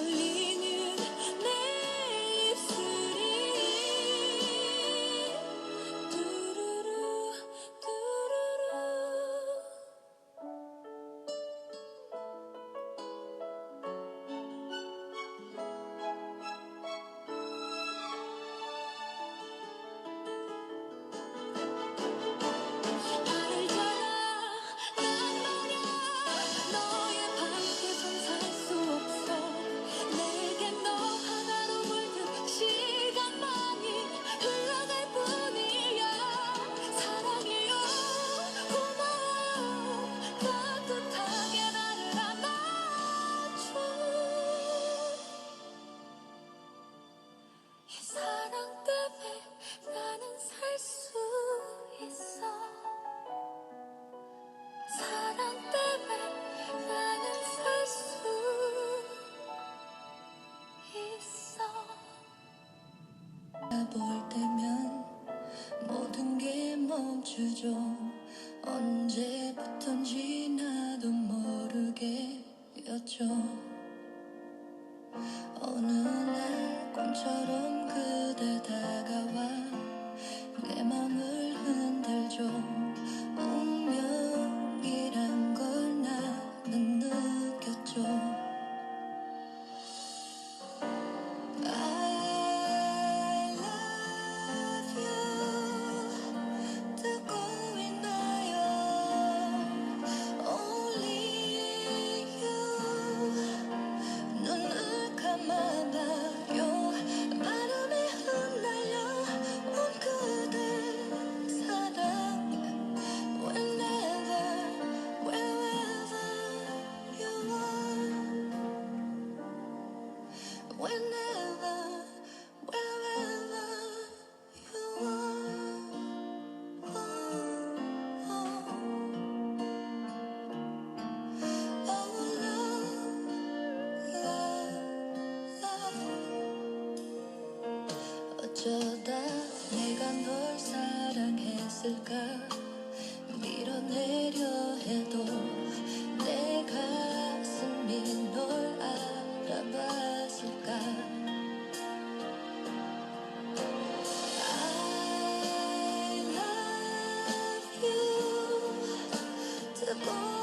你。 볼 때면 모든 게 멈추죠. 언제부턴지 나도 모르게였죠. 밀어내려 해도 내 가슴이 널 알아봤을까? I love you. 뜨거워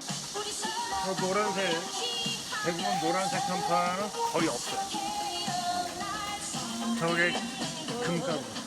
저 노란색 대부분 노란색 현판은 거의 없어요. 저게 금값.